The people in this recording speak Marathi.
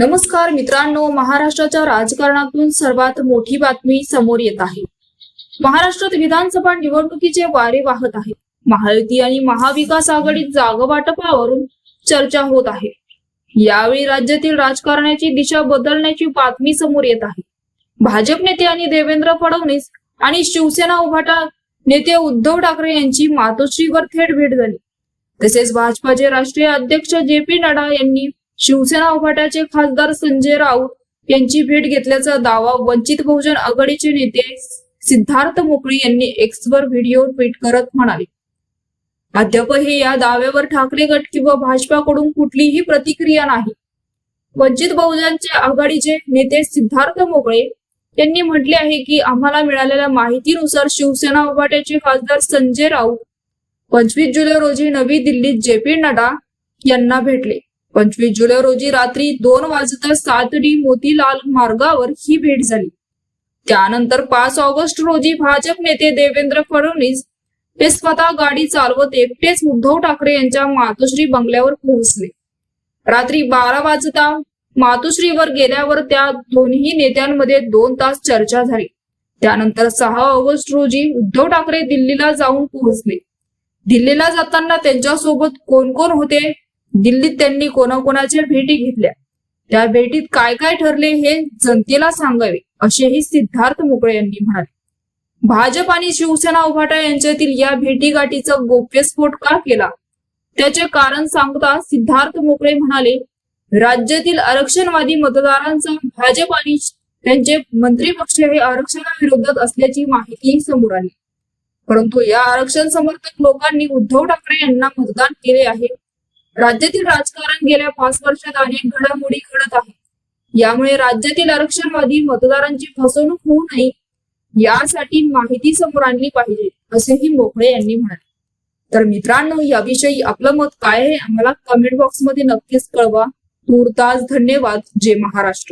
नमस्कार मित्रांनो महाराष्ट्राच्या राजकारणातून सर्वात मोठी बातमी समोर येत आहे. महाराष्ट्रात विधानसभा निवडणुकीचे वारे वाहत आहे महायुती आणि महाविकास आघाडीत जागवाटपावरून चर्चा होत आहे. यावेळी राज्यातील राजकारणाची दिशा बदलण्याची बातमी समोर येत आहे. भाजप नेते आणि देवेंद्र फडणवीस आणि शिवसेना उभाटा नेते उद्धव ठाकरे यांची मातोश्रीवर थेट भेट झाली. तसेच भाजपाचे राष्ट्रीय अध्यक्ष जे पी नड्डा यांनी शिवसेना उभाटाचे खासदार संजय राऊत यांची भेट घेतल्याचा दावा वंचित बहुजन आघाडीचे नेते सिद्धार्थ मोकळी यांनी एक्सवर व्हिडिओ ट्विट करत म्हणाले. अद्यापही या दाव्यावर ठाकरे गट किंवा भाजपाकडून कुठलीही प्रतिक्रिया नाही. वंचित बहुजनचे आघाडीचे नेते सिद्धार्थ मोकळे यांनी म्हटले आहे की आम्हाला मिळालेल्या माहितीनुसार शिवसेना उभाट्याचे खासदार संजय राऊत पंचवीस जुलै रोजी नवी दिल्लीत जे पी नड्डा यांना भेटले. पंचवीस जुलै रोजी रात्री दोन वाजता सातडी मोतीलाल मार्गावर ही भेट झाली. त्यानंतर पाच ऑगस्ट रोजी भाजप नेते देवेंद्र फडणवीस हे स्वतः गाडी चालवत एकटेच उद्धव ठाकरे यांच्या मातोश्री बंगल्यावर पोहोचले. रात्री बारा वाजता मातोश्रीवर गेल्यावर त्या दोन्ही नेत्यांमध्ये दोन तास चर्चा झाली. त्यानंतर सहा ऑगस्ट रोजी उद्धव ठाकरे दिल्लीला जाऊन पोहोचले. दिल्लीला जाताना त्यांच्यासोबत कोण कोण होते? दिल्लीत त्यांनी कोणाकोणाच्या भेटी घेतल्या. त्या भेटीत काय काय ठरले हे जनतेला सांगावे असेही सिद्धार्थ मोकळे यांनी म्हणाले. भाजप आणि शिवसेना उभाटा यांच्यातील या भेटीगाठीचा गोप्यस्फोट का केला? त्याचे कारण सांगता सिद्धार्थ मोकळे म्हणाले राज्यातील आरक्षणवादी मतदारांचा भाजप आणि त्यांचे मंत्री पक्ष हे आरक्षणाविरोधात असल्याची माहिती समोर आली. परंतु या आरक्षण समर्थक लोकांनी उद्धव ठाकरे यांना मतदान केले आहे. राज्यातील राजकारण गेल्या पाच वर्षात अनेक घडामोडी घडत आहेत. यामुळे राज्यातील आरक्षणवादी मतदारांची फसवणूक होऊ नये यासाठी माहिती समोर आणली पाहिजे असेही मोकळे यांनी म्हणाले. तर मित्रांनो याविषयी आपलं मत काय आहे? आम्हाला कमेंट बॉक्समध्ये नक्कीच कळवा. तूर्तास धन्यवाद. जय महाराष्ट्र.